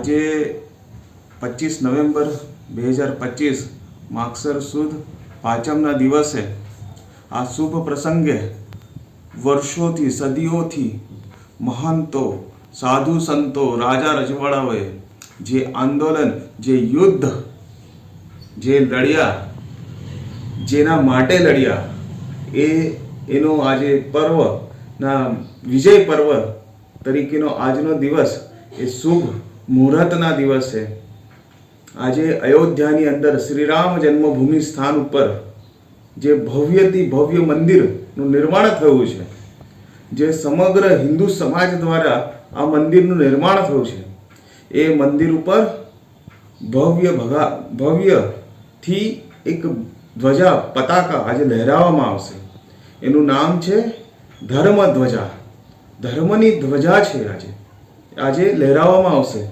આજે પચીસ નવેમ્બર બે હજાર પચીસ માગસર સુદ પાંચમના દિવસે આ શુભ પ્રસંગે વર્ષોથી, સદીઓથી મહંતો સાધુ સંતો, રાજા રજવાડાઓએ જે આંદોલન, જે યુદ્ધ, જે લડ્યા, જેના માટે લડ્યા, એ એનો આજે પર્વના વિજય પર્વ તરીકેનો આજનો દિવસ એ શુભ મુહૂર્તના દિવસે આજે અયોધ્યાની અંદર શ્રીરામ જન્મભૂમિ સ્થાન ઉપર જે ભવ્યથી ભવ્ય મંદિરનું નિર્માણ થયું છે, જે સમગ્ર હિન્દુ સમાજ દ્વારા આ મંદિરનું નિર્માણ થયું છે, એ મંદિર ઉપર ભવ્ય ભગા ભવ્યથી એક ધ્વજા પતાકા આજે લહેરાવવામાં આવશે. એનું નામ છે ધર્મ ધ્વજા ધર્મની ધ્વજા છે આજે. આજે લહેરાવવામાં આવશે.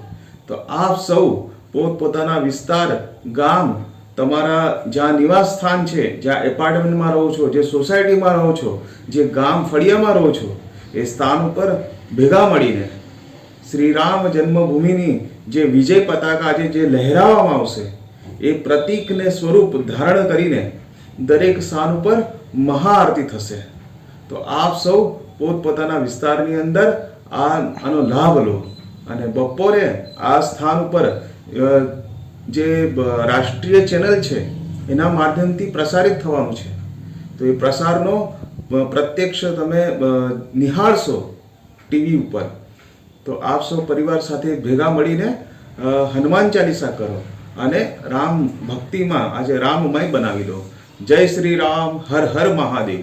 તો આપ સૌ પોતપોતાના વિસ્તાર, ગામ, તમારા જ્યાં નિવાસ સ્થાન છે, જ્યાં એપાર્ટમેન્ટમાં રહો છો, જે સોસાયટીમાં રહો છો, જે ગામ ફળિયામાં રહો છો, એ સ્થાન ઉપર ભેગા મળીને શ્રી રામ જન્મભૂમિની જે વિજય પતાકા આજે જે લહેરાવવામાં આવશે, એ પ્રતીકને સ્વરૂપ ધારણ કરીને દરેક સ્થાન ઉપર મહાઆરતી થશે. તો આપ સૌ પોતપોતાના વિસ્તારની અંદર આ, આનો લાભ લો. અને બપોરે આ સ્થાન ઉપર જે રાષ્ટ્રીય ચેનલ છે, એના માધ્યમથી પ્રસારિત થવાનું છે. તો એ પ્રસારનો પ્રત્યક્ષ તમે નિહાળશો ટીવી ઉપર, તો આપ સૌ પરિવાર સાથે ભેગા મળીને હનુમાન ચાલીસા કરો અને રામ ભક્તિમાં આજે રામમય બનાવી દો. જય શ્રી રામ, હર હર મહાદેવ.